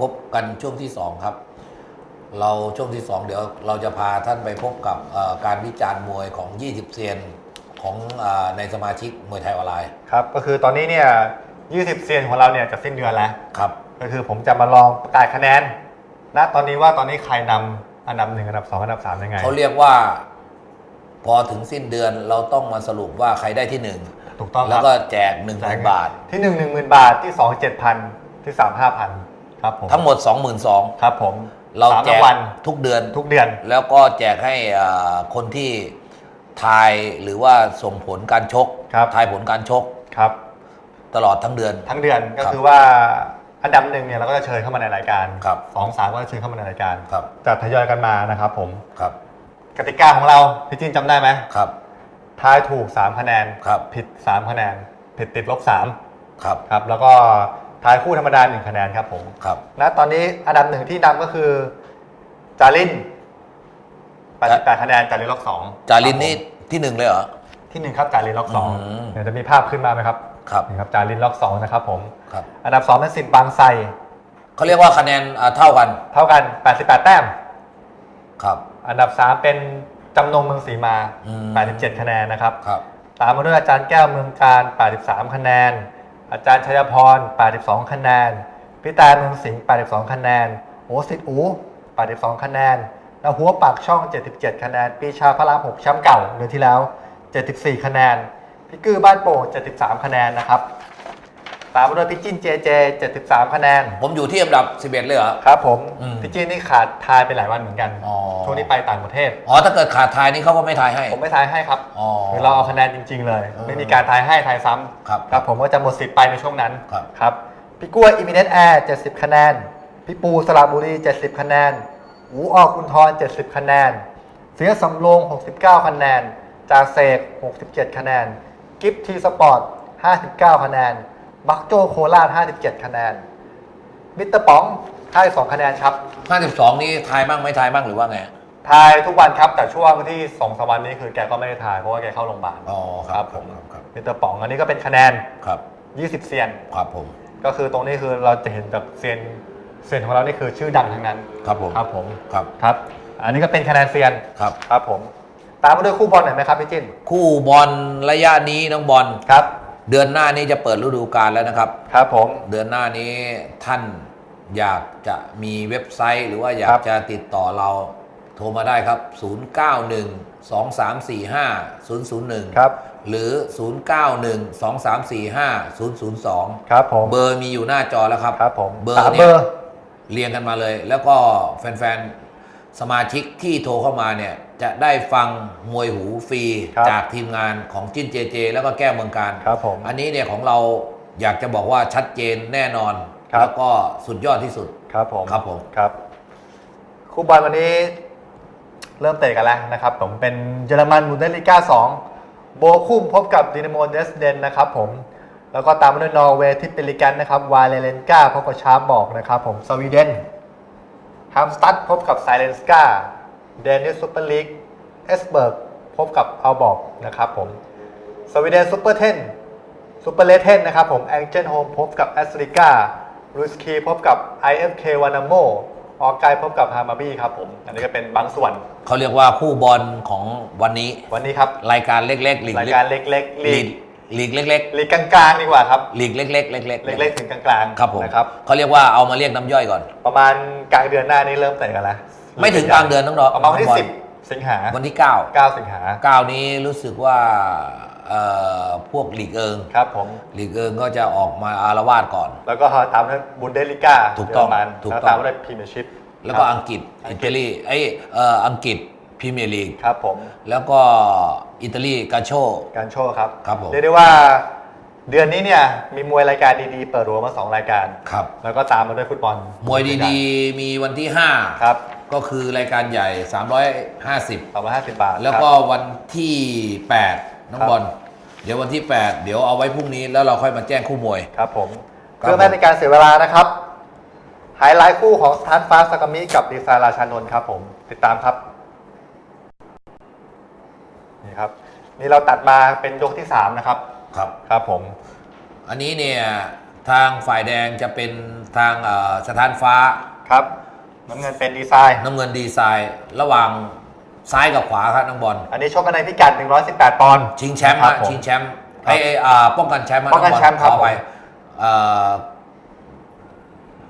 พบกันช่วงที่สองครับ เราช่วงที่สองเดี๋ยวเราจะพาท่านไปพบกับเอ่อการวิจารณ์มวยของ 20 เซียนของเออในสมาชิกมวยไทยออนไลน์ครับ ก็คือตอนนี้เนี่ย20 เซียนของเราเนี่ยจะสิ้นเดือนแล้วครับ ก็คือผมจะมาลองประกาศคะแนนณตอนนี้ว่าตอนนี้ใครนำอันดับหนึ่งอันดับสองอันดับสามยังไงเขาเรียกว่า พอถึงสิ้นเดือนเราต้องมาสรุปว่าใครได้ที่หนึ่งถูกต้องคแล้วรับก็แจก1นึ่งแจกบาท ที่หนึ่งหนึ่งหมื่นบาทที่สองเจ็ดพันที่สามห้าพัน ครับผมทั้งหมด 22,000ครับผมเราสามแจรางกวัลทุกเดือนทุกเดือน แล้วก็แจกให้เอ่อคนที่ทายหรือว่าส่งผลการชกครับทายผลการชกครับ ตลอดทั้งเดือนทั้งเดือนก็ครับคือว่าอันดับหนึ่งเนี่ยเราก็จะเชิญเข้ามาในรายการครับสองสามก็จะเชิญเข้ามาในรายการครับจะทยอยกันมานะครับผมครับ กติกาของเราพี่จินจำได้ไหมครับทายถูก3คะแนนครับผิด3คะแนนผิดติดลบครับ3ครับ แล้วก็ ทายคู่ธรรมดา1คะแนนครับผมครับณตอนนี้อันดับหนึ่งที่นำก็คือ จาริน88คะแนนจารินล็อก2จารินนี่ที่หนึ่งเลยเหรอ ที่หนึ่งครับจารินล็อกอืม2เดี๋ยวจะมีภาพขึ้นมาไหมครับครับนี่ครับจารินล็อก2นะครับผมครับอันดับ2เป็นสินบางไทรเขาเรียกว่าคะแนนอ่าเท่ากัน เท่ากัน 88 แต้มครับอันดับ3เป็นจำนงเมืองศรีมาอืม87 คะแนนนะครับครับตามมาด้วยอาจารย์แก้วเมืองการ 83 คะแนน อาจารย์ชัยพร 82 คะแนน พิตานุสิงห์ 82 คะแนน โอสิทธิ์อู 82 คะแนนแล้วหัวปากช่อง 77 คะแนน ปีชาพระราม6แชมป์เก่าเดือนที่แล้ว 74 คะแนน พี่กือบ้านโป่ง73 คะแนนนะครับ ตามมาด้วยพี่จิ้นเจเจ73 คะแนน ผมอยู่ที่อันดับ 11 เลยเหรอ ครับผมอืม พี่จิ้นนี่ขาดทายไปหลายวันเหมือนกัน อ๋อช่วงนี้ไปต่างประเทศ อ๋อถ้าเกิดขาดทายนี่เขาก็ไม่ทายให้ ผมไม่ทายให้ครับอ๋อ คือเราเอาคะแนนจริง ๆ เลยเออไม่มีการทายให้ทายซ้ำ ครับ ครับผมก็จะหมดสิทธิ์ไปในช่วงนั้นครับ ครับพี่กล้วยอิมิเนตแอร์70 คะแนน พี่ปูสระบุรี 70 คะแนนหูออกคุณทร70 คะแนน เสียสำโรง69 คะแนน จาเสก67 คะแนน กิฟทีสปอร์ต 59 คะแนน บักโจโคราช57 คะแนน มิสเตอร์ป๋อง52คะแนนครับ 52 นี่ทายบ้างไม่ทายบ้างหรือว่าไง ทายทุกวันครับ แต่ช่วงที่สองสามวันนี้คือแกก็ไม่ได้ทายเพราะว่าแกเข้าโรงพยาบาล อ๋อคครัรับบผมครับมิสเตอร์ป๋องอันนี้ก็เป็นคะแนนครับ 20 เซียน ครับผม ก็คือตรงนี้คือเราจะเห็นจากเซียนเซียนของเรานี่คือชื่อดังทั้งนั้น ครับผม ครับผม ครับ ครับ อันนี้ก็เป็นคะแนนเซียน ครับ ครับผม ตามมาด้วยคู่บอลหน่อยไหมครับพี่จิ้นคู่บอลระยะนี้น้องบอล ครับ เดือนหน้านี้จะเปิดฤดูกาลแล้วนะครับ ครับผม เดือนหน้านี้ท่านอยากจะมีเว็บไซต์ หรือว่าอยาครักบ จะติดต่อเราโทรมาได้ครับ 091 2345 001 ครับ หรือ 091 2345 002 ครับผม เบอร์มีอยู่หน้าจอแล้วครับ ครับผมเบอร์สามเนี่เบอยร์ เรียงกันมาเลย แล้วก็แฟน ๆ สมาชิกที่โทรเข้ามาเนี่ย จะได้ฟังมวยหูฟรีครับจากทีมงานของจิ้นเจเจ แล้วก็แก้วเมืองการครับผมอันนี้เนี่ยของเราอยากจะบอกว่าชัดเจนแน่นอน ครับ แล้วก็สุดยอดที่สุด ครับผมครับผม ครับคู่บอลวันนี้เริ่มเตะกันแล้วนะครับ ผมเป็นเยอรมันบูนเดสลิก้า2โบคุมพบกับดินาโมเดสเดนนะครับผมแล้วก็ตามมาด้วยนอร์เวย์ที่เปริกันนะครับวาเลเลนกาพบกับชาร์มบอกนะครับผมสวีเดนฮัมสตัดพบกับไซเลนสกา เดนิสซูเปอร์ลีกเอสเบิร์กพบกับอัลบอกนะครับผมสวีเดนซูเปอร์เทนซูเปอร์เลเทนนะครับผมแองเจิลโฮมพบกับแอสตริกาลูสคีพบกับ IFK วานาโมออกไกพบกับฮามาบี้ครับผม อันนี้ก็เป็นบางส่วน เขาเรียกว่าคู่บอลของวันนี้ วันนี้ครับ รายการเล็กๆลีกรายการเล็กๆลีลีกกลีกเล็กลีกกลางๆดีกว่าครับๆลีกเล็กๆเล็กๆเล็กๆถึงกลางๆครับผมนะครับเขาเรียกว่าเอามาเรียกน้ำย่อยก่อน ประมาณกลางเดือนหน้านี้เริ่มเตะกันแล้ว ไม่ถึงกลางเดือนน้องดอกประมาณวันที่น้องบอล10สิงหาวันที่9 9สิงหา9นี้รู้สึกว่าเอ่อพวกลีกเอิงครับผมลีกเอิงก็จะออกมาอารวาสก่อน แล้วก็ตามด้วยบุนเดสลิก้าถูกต้องเยรมันถูกแล้วต้องตามด้วยพรีเมียร์ชิพแล้วก็อังกฤษอิตาลีไอยเอ่ออังกฤษพรีเมียร์ลีกครับผมแล้วก็อิตาลีกาโชการโชว์ครับครับผมเรียกได้ว่าเดือนนี้เนี่ยมีมวยรายการดีๆ เปิดหัวมา 2 รายการครับแล้วก็ตามมาด้วยฟุตบอล มวยดีๆ มีวันที่ 5 ครับ ก็คือรายการใหญ่ 350 250บาทแล้วก็วันที่ 8 น้องบอลเดี๋ยววันที่ 8 เดี๋ยวเอาไว้พรุ่งนี้แล้วเราค่อยมาแจ้งคู่มวย ครับผมครับ เพื่อไม่เป็นการเสียเวลานะครับ ไฮไลท์คู่ของสถานฟ้าสากามิกับดีไซน์ราชานนท์ครับผม ติดตามครับ นี่ครับ นี่เราตัดมาเป็นยกที่3นะครับ ครับ ครับผม อันนี้เนี่ยทางฝ่ายแดงจะเป็นทางเอ่อสถานฟ้า ครับ น้ำเงินเป็นดีไซน์น้ำเงินดีไซน์ระหว่างซ้ายกับขวาครับน้องบอลอันนี้ชกกันในพิกัด 118 ปอนด์ ชิงแชมป์ครัฮะบผมชิงแชมป์ไอ้ไอ้อ่าป้องกันแชมป์ฮะป้องกันน้บลแชมป์ครับขอไปผมเอ่อ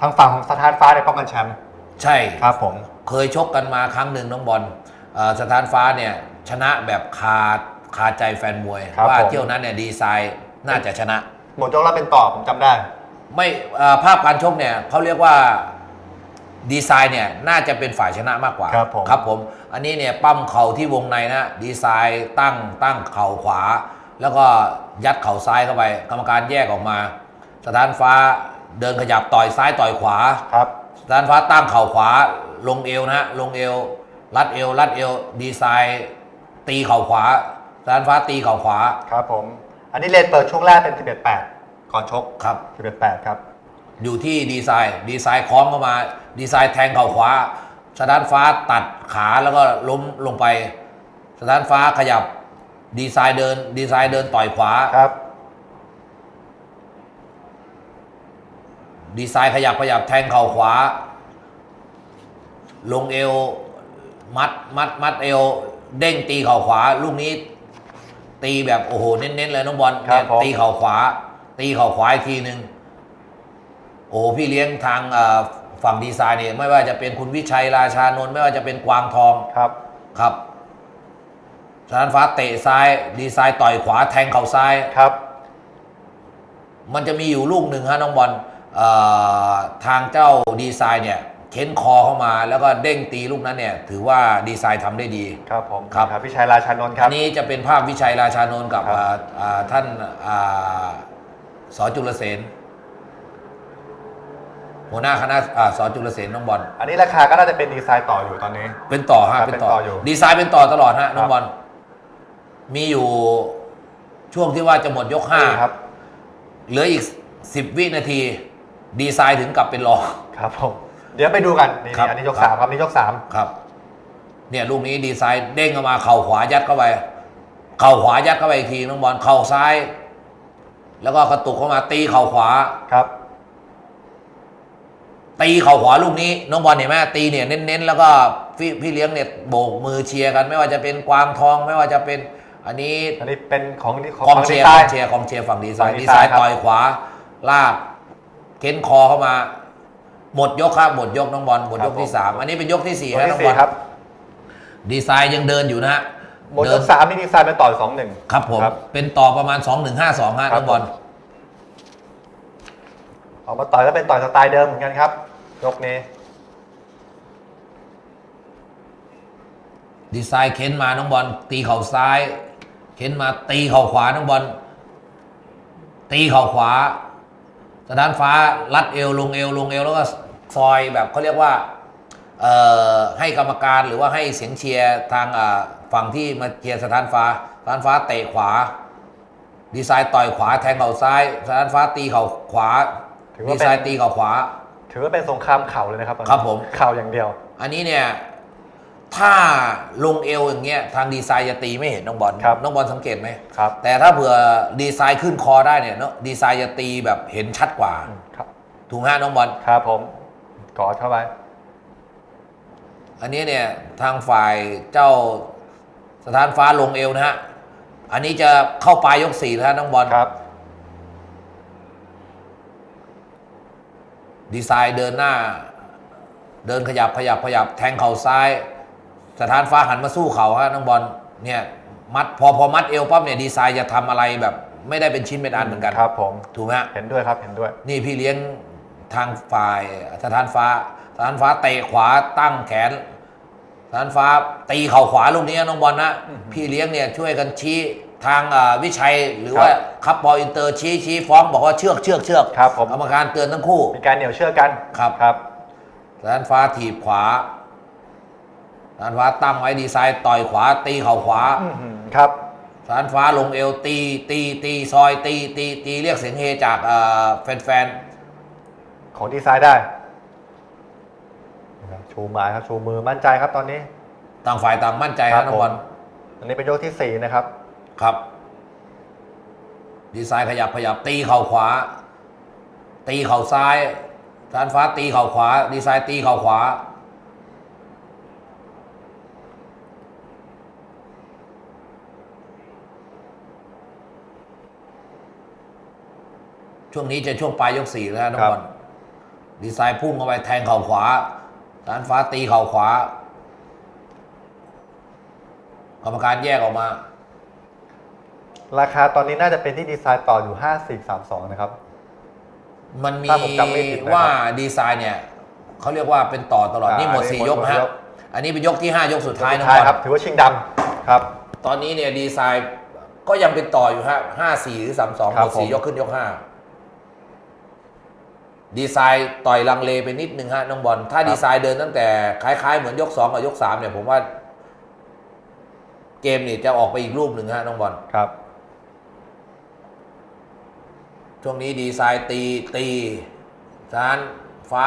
ทางฝั่งของสถานฟ้าในป้องกันแชมป์ใช่ ครับผม เคยชกกันมาครั้งหนึ่งน้องบอลเอ่อสถานฟ้าเนี่ยชนะแบบคาคาใจแฟนมวย ครับว่าผม เที่ยวนั้นเนี่ยดีไซน์น่าจะชนะ หมดยกแล้วเป็นต่อผมจำได้ ไม่เอ่อภาพการชกเนี่ยเขาเรียกว่า ดีไซน์เนี่ยน่าจะเป็นฝ่ายชนะมากกว่าครับผมครับผมอันนี้เนี่ยปั้มเข่าที่วงในนะดีไซน์ตั้งตั้งเข่าขวา แล้วก็ยัดเข่าซ้ายเข้าไป กรรมการแยกออกมา สถานฟ้าเดินขยับต่อยซ้ายต่อยขวา ครับ สถานฟ้าตั้งเข่าขวาลงเอวนะฮะลงเอวรัดเอวรัดเอวดีไซน์ตีเข่าขวาสถานฟ้าตีเข่าขวาครับผม อันนี้เลนเปิดช่วงแรกเป็น 11-8 ก่อนชก ครับ 11-8 ครับ อยู่ที่ดีไซน์ ดีไซน์คล้องเข้ามา ดีไซน์แทงเข่าขวาสถานฟ้าตัดขาแล้วก็ล้มลงไปสถานฟ้าขยับ ดีไซน์เดิน ดีไซน์เดินต่อยขวาครับ ดีไซน์ขยับขยับแทงเข่าขวา ลงเอว มัดมัดมัดเอว เด้งตีเข่าขวา ลูกนี้ ตีแบบโอ้โหเน้นๆเลยน้องบอลครับเนี่ยผมตีเข่าขวา ตีเข่าขวาอีกทีหนึ่ง โอ้โหพี่เลี้ยงทางเอ่อฝั่งดีไซน์เนี่ยไม่ว่าจะเป็นคุณวิชัยราชานนท์ไม่ว่าจะเป็นกวางทองครับครับสถานฟ้าเตะซ้ายดีไซน์ต่อยขวาแทงเข่าซ้ายครับ มันจะมีอยู่ลูกหนึ่งฮะน้องบอลเอ่อทางเจ้าดีไซน์เนี่ยเค้นคอเข้ามาแล้วก็เด้งตีลูกนั้นเนี่ย ถือว่าดีไซน์ทำได้ดีครับผมครับพี่ชัยราชานนท์คอัรับนนี้จะเป็นภาพวิชัยราชานนท์กับครับอ่าอ่าท่านอ่าสอจุลเสน หัวหน้าคณะอ่าสอจุลเสนน้องบอลอันนี้ราคาก็น่าจะเป็นดีไซน์ต่ออยู่ตอนนี้ เป็นต่อฮะครับเป็นต่อเป็นต่ออยู่ ดีไซน์เป็นต่อตลอดฮะน้อคงรับบอลมีอยู่ช่วงที่ว่าจะหมดยกห้านี่ครับ เหลืออีกสิบวินาที ดีไซน์ถึงกลับเป็นรอง ครับผม เดี๋ยวไปดูกันนี่ครับอันนี้ยกครับ สามครับนี่ยกสามครับ เนี่ยลูกนี้ดีไซน์เด้งเข้ามาเข่าขวายัดเข้าไป เข่าขวายัดเข้าไปอีกทีน้องบอลเข่าซ้าย แล้วก็กระตุกเข้ามาตีเข่าขวา ครับ ตีเข่าขวาลูกนี้น้องบอลเห็นไหมตีเนี่ยเน้นๆ แล้วก็พี่พี่เลี้ยงเนี่ยโบกมือเชียร์กัน ไม่ว่าจะเป็นกวางทองไม่ว่าจะเป็นอันนี้อันนี้เป็นของของกองฝั่เชีดียร์ไซกองน์เชียร์กองเชียร์ฝั่งดีไซฝั่งน์ดีดีไซไซน์น์ครับต่อยขวาลากเค้นคอเข้ามา หมดยกครับหมดยกน้องบอลหมดยกที่สามอันนี้เป็นยกที่สี่ตัวแล้วน้องที่บอสี่ลครับ ดีไซน์ยังเดินอยู่นะฮะหมดเดิยกสามนี่ดีไซน์เป็นต่อสองหนึ่งครับผมครับเป็นต่อประมาณ2 1 5 2ฮะครัน้บองบอลออกมาต่อยก็เป็นต่อยสไตล์เดิมเหมือนกันครับ ยกนี้ดีไซน์เค้นมาน้องบอลตีเข่าซ้าย เค้นมาตีเข่าขวาน้องบอลตีเข่าขวาสถานฟ้ารัดเอวลงเอวลงเอวแล้วก็ซอยแบบเขาเรียกว่าเอ่อให้กรรมการหรือว่าให้เสียงเชียร์ทางอ่าฝั่งที่มาเชียร์สถานฟ้าสถานฟ้าเตะขวา ดีไซน์ต่อยขวาแทงเข่าซ้ายสถานฟ้าตีเข่าขวาถือว่าดีเป็นไซน์ตีเข่าขวา ถือว่าเป็นสงครามเข่าเลยนะครับตอนนี้ครับผม เข่าอย่างเดียว อันนี้เนี่ยถ้าลงเอวอย่างเงี้ยทางดีไซน์จะตีไม่เห็นน้องบอลครับน้องบอลสังเกตไหมครับ แต่ถ้าเผื่อดีไซน์ขึ้นคอได้เนี่ยเนาะดีไซน์จะตีแบบเห็นชัดกว่าอืมครับถูกไหมฮะน้องบอลครับผมกอดเข้าไป อันนี้เนี่ยทางฝ่ายเจ้าสถานฟ้าลงเอวนะฮะอันนี้จะเข้าปลายยกสี่นะฮะน้องบอลครับ ดีไซน์เดินหน้า เดินขยับขยับขยับแทงเข่าซ้าย สถานฟ้าหันมาสู้เขาฮะน้องบอลเนี่ยมัดพอพอมัดเอวปั๊บเนี่ยดีไซน์จะทำอะไรแบบ ไม่ได้เป็นชิ้นเป็นอันเหมือนกันครับผมถูกไหมฮะเห็นด้วยครับเห็นด้วย นี่พี่เลี้ยงทางฝ่ายสถานฟ้าสถานฟ้าเตะขวาตั้งแขนสถานฟ้าตีเข่าขวาลูกนี้น้องบอลนะอือหือพี่เลี้ยงเนี่ยช่วยกันชี้ ทางอ่าวิชัยหรือว่าครับคับปออินเตอร์ชี้ชี้ฟ้องบอกว่าเชือกเชือกเชือกครับผมกรรมการเตือนทั้งคู่มีการเหนี่ยวเชื่อกันครับครับสถานฟ้าถีบขวาสถานฟ้าตั้งไว้ดีไซน์ต่อยขวาตีเข่าขวาอื้อหือครับสถานฟ้าลงเอวตีตีตีซอยตีตีตีเรียกเสียงเฮจากเอ่อแฟนของดีไซน์ได้นะครับชูไม้ครับชูมือมั่นใจครับตอนนี้ๆต่างฝ่ายต่างมั่นใจครันะบน้องบอลอันนี้เป็นยกที่สี่นะครับ ครับ ดีไซน์ขยับขยับตีเข่าขวา ตีเข่าซ้ายสถานฟ้าตีเข่าขวา ดีไซน์ตีเข่าขวา ช่วงนี้จะช่วงปลายยกสี่แล้วนะน้องครับบอลดีไซน์พุ่งเข้าไปแทงเข่าขวาสถานฟ้าตีเข่าขวา กรรมการแยกออกมา ราคาตอนนี้น่าจะเป็นที่ดีไซน์ต่ออยู่ 5432 นะครับ มันมีถ้าผมจำไม่ผิดนะครับว่าดีไซน์เนี่ยเขาเรียกว่าเป็นต่อตลอด อ่านี่หมดอันนี้สี่หมดยกหมดนะฮะยกอันนี้เป็นยกที่ห้ายกสุดท้ายสุนะดท้ายบอลครับ ถือว่าชิงดำครับ ตอนนี้เนี่ยดีไซน์ก็ยังเป็นต่ออยู่ฮะห้าสี่หรือสามสองครัหบมดสี่ผม ยกขึ้นยกห้าดีไซน์ต่อยลังเลไปนิดนึงฮะน้องบอลถ้าดีไซน์เดินตั้งแต่คล้ายๆเหมือนยกสองกับยกสามเนี่ยผมว่า เกมนี่จะออกไปอีกรูปหนึ่งฮะน้องบอล ครับ ช่วงนี้ดีไซน์ตีตีสานฟ้า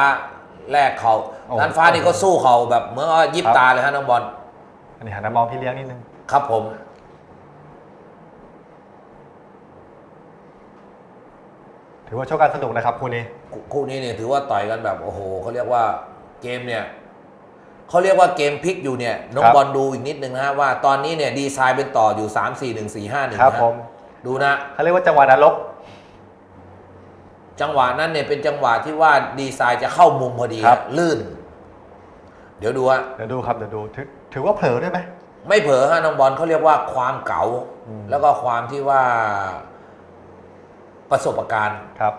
แลกเขาโอ้สานฟ้านี่ก็สู้เขาแบบเหมื่อนว่ายิบครับตาเลยฮะน้องบอลอันนี้หันมามองพี่เลี้ยงนิดนึง ครับผม ถือว่าโชคกันสนุกนะครับคู่นี้ คู่คู่นี้เนี่ยถือว่าต่อยกันแบบโอ้โหเขาเรียกว่าเกมเนี่ยเขาเรียกว่าเกมพลิกอยู่เนี่ยน้องครับบอลดูอีกนิดนึงนะฮะว่าตอนนี้เนี่ยดีไซน์เป็นต่ออยู่ 3 4 1 4 5 1ครับนะผม ดูนะเขาเรียกว่าจังหวะนรก จังหวะนั้นเนี่ยเป็นจังหวะที่ว่าดีไซน์จะเข้ามุมพอดีครับ ลื่น เดี๋ยวดูฮะเดี๋ยวดูครับเดี๋ยวดูถือถือว่าเผลอด้วยไหม ไม่เผลอฮะน้องบอลเขาเรียกว่าความเก๋าอืม แล้วก็ความที่ว่าประสบการณ์ ครับ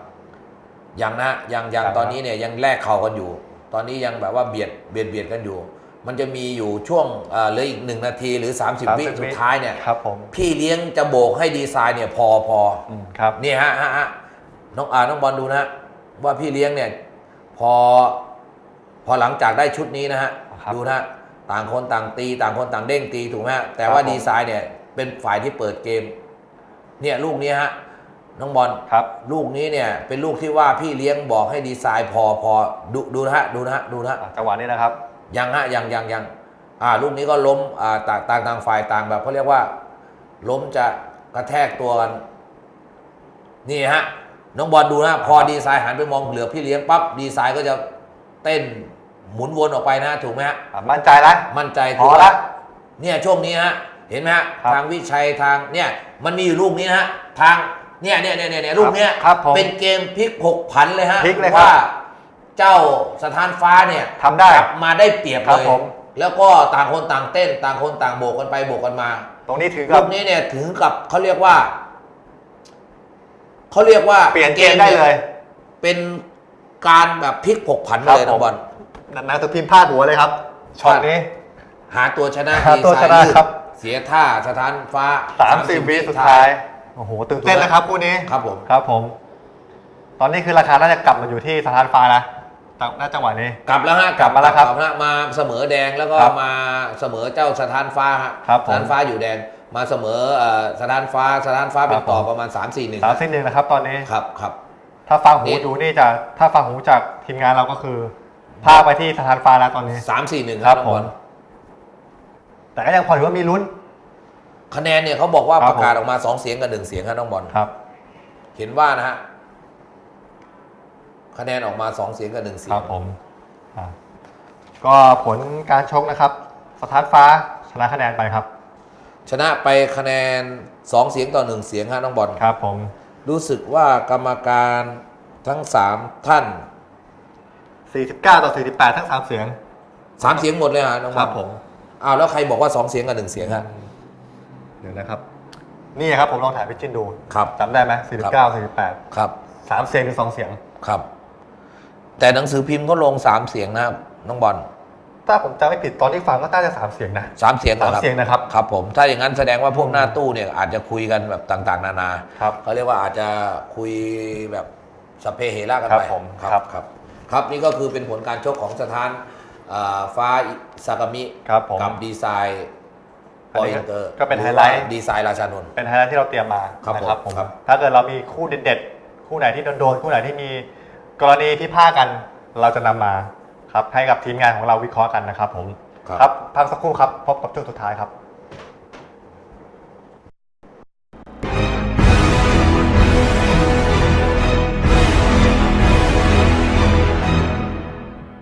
ยังนะยังยังครับตอนนี้เนี่ยยังแลกเข่ากันอยู่ ตอนนี้ยังแบบว่าเบียดเบียดเบียดกันอยู่ มันจะมีอยู่ช่วงเอ่อเหลืออีกหนึ่งนาทีหรือ 30วิ30สุดท้ายเนี่ยครับผมพี่เลี้ยงจะโบกให้ดีไซน์เนี่ยพอพออืมครับ นี่ฮะฮะฮะ น้องอ่าน้องบอลดูนะฮะว่าพี่เลี้ยงเนี่ย พอพอหลังจากได้ชุดนี้นะฮะครับดูนะฮะต่างคนต่างตีต่างคนต่างเด้งตีถูกไหมฮะแต่ว่าครับผมดีไซน์เนี่ยเป็นฝ่ายที่เปิดเกม เนี่ยลูกนี้ฮะน้องบอลครับ ลูกนี้เนี่ย เป็นลูกที่ว่าพี่เลี้ยงบอกให้ดีไซน์พอพอดูดูนะฮะดูนะฮะดูนะฮะอะจังหวะนี้นะครับ ยังฮะยังยังยังอ่า ลูกนี้ก็ล้มอ่าต่างต่างต่างฝ่ายต่างแบบเขาเรียกว่า ล้มจะกระแทกตัวกันนี่ฮะ น้องบอลดูนะฮะพอดีไซน์หันไปมองเหลือพี่เลี้ยงปั๊บดีไซน์ก็จะเต้นหมุนวนออกไปนะถูกไหมฮะอะมั่นใจแล้วมั่นใจพอว่าละเนี่ยช่วงนี้ฮะเห็นไหมฮะครับทางวิชัยทางเนี่ยมันมีอยู่ลูกนี้นะฮะทางเนี่ยเนี่ยเนี่ยเนี่ยลูกเนี้ยครับผมเป็นเกมพลิกผกผันเลยฮะพลิกเลยครับว่าเจ้าสถานฟ้าเนี่ยทำได้กลับมาได้เปรียบครัเลบยผมแล้วก็ต่างคนต่างเต้น ต่างคนต่างโบกกันไปโบกกันมา ตรงนี้ถือลูกับกนี้เนี่ยถึงกับเขาเรียกว่า เขาเรียกว่าเปลี่ยนเกมได้เลย เป็นการแบบพลิกผกผันครับเลยผนะม บอลหนังสือพิมพ์พลาดหัวเลยครับช็อตนี้ หาตัวชนะหาตัวชนะดีไซครับ เสียท่าสถานฟ้าสามสิบวิสุดท้าย โอ้โหตื่นเต้นนะครับคู่นี้ ครับผม ครับผม ตอนนี้คือราคาน่าจะกลับมาอยู่ที่สถานฟ้านะจังณจังหวะนี้ กลับแล้วฮะกลับมาแล้วครับกลัมาเสมอแดงแล้วก็ครับมาเสมอเจ้าสถานฟ้าฮะครับผมสถานฟ้าอยู่แดง มาเสมอเอ่อสถานฟ้าสถานฟ้าเป็ครันบต่อผมประมาณ 3 4สามสิบหนึ่งนะครับตอนนี้1ครับครับ ถ้าฟังหูนี่ ดูนี่จะถ้าฟังหูจากทีมงานเราก็คือพาไปที่สถานฟ้าแล้วตอนนี้สามสี่หนึ่งคครัรับบน้องผมบอลแต่ก็ยังพอถือว่ามีลุ้น คะแนนเนี่ยเขาบอกว่าครับ ประกาศออกมา 2 เสียงกับ 1 เสียงครับน้องบอลครับ เห็นว่านะฮะคะแนนออกมา 2 เสียงกับ 1 เสีคยรัง บผมอะก็ผลการชกนะครับ สถานฟ้าชนะคะแนนไปครับ ชนะไปคะแนน 2 เสียงต่อ 1 เสียงฮะน้องบอลครับผม รู้สึกว่ากรรมการทั้ง 3 ท่าน 49 ต่อ 48 ทั้ง 3 เสียง 3 เสียงหมดเลยฮะน้องบคอรัลบผมอ้าวแล้วใครบอกว่า 2 เสียงกับ 1 เสียงฮะเดี๋ยวนะครับ นี่ครับผมลองถ่ายพิจินดูครับจำได้ไหม49 48 ครับ 3 เสียงหรือ2เสียงครับ แต่หนังสือพิมพ์ก็ลง 3 เสียงนะครับน้องบอล ถ้าผมจำไม่ผิดตอนที่ฟังก็น่าจะ3เสียงนะสามเสียงหรอสามครับเสียงนะครับครับผมถ้าอย่างนั้นแสดงว่าพวกหน้าตู้เนี่ยอาจจะคุยกันแบบต่างๆ นานาครับเขาเรียกว่าอาจจะคุยแบบสพเพเหระกันครับไปผมครับครับครับ ครับนี่ก็คือเป็นผลการชกของสถานอ่าฟ้าซากามิครับผมกับดีไซน์อัปนอนี้อินเตอร์ก็เป็นไฮไลท์ดีไซน์ราชานนท์เป็นไฮไลท์ที่เราเตรียมมาครับนะครับผมครับถ้าเกิดเรามีคู่เด็ดๆคู่ไหนที่โดนๆคู่ไหนที่มีกรณีที่พลาดกันเราจะนำมา ครับให้กับทีมงานของเราวิเคราะห์กันนะครับผมครับพักสักครู่ครับพบกับช่วงสุดท้ายครับ